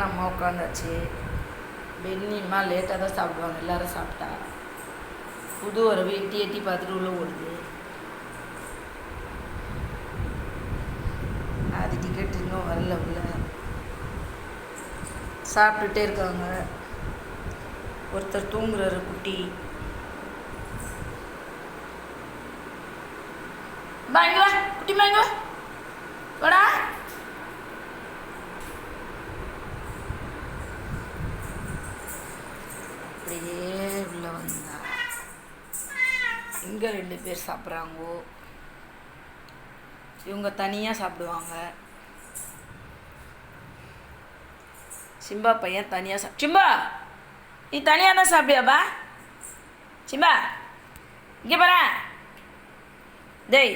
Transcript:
அம்மா உட்காந்தாச்சு பெண்ணிம்மா லேட்டாக தான் சாப்பிடுவாங்க எல்லாரும் சாப்பிட்டா. புது ஒரு எட்டி எட்டி பார்த்துட்டு உள்ளே ஓடுது. அது டிக்கெட் இன்னும் வரல உள்ள. சாப்பிட்டுட்டே இருக்காங்க. ஒருத்தர் தூங்குறாரு குட்டி. பாங்க குட்டி பாங்க அப்படியே உள்ள வந்தா. இங்கே ரெண்டு பேர் சாப்பிட்றாங்கோ. இவங்க தனியாக சாப்பிடுவாங்க. சிம்பா பையன் தனியாக சாப் சிம்பா! நீ தனியாக தான் சாப்பிடியாப்பா சிம்பா! இங்கே பாரு. டேய்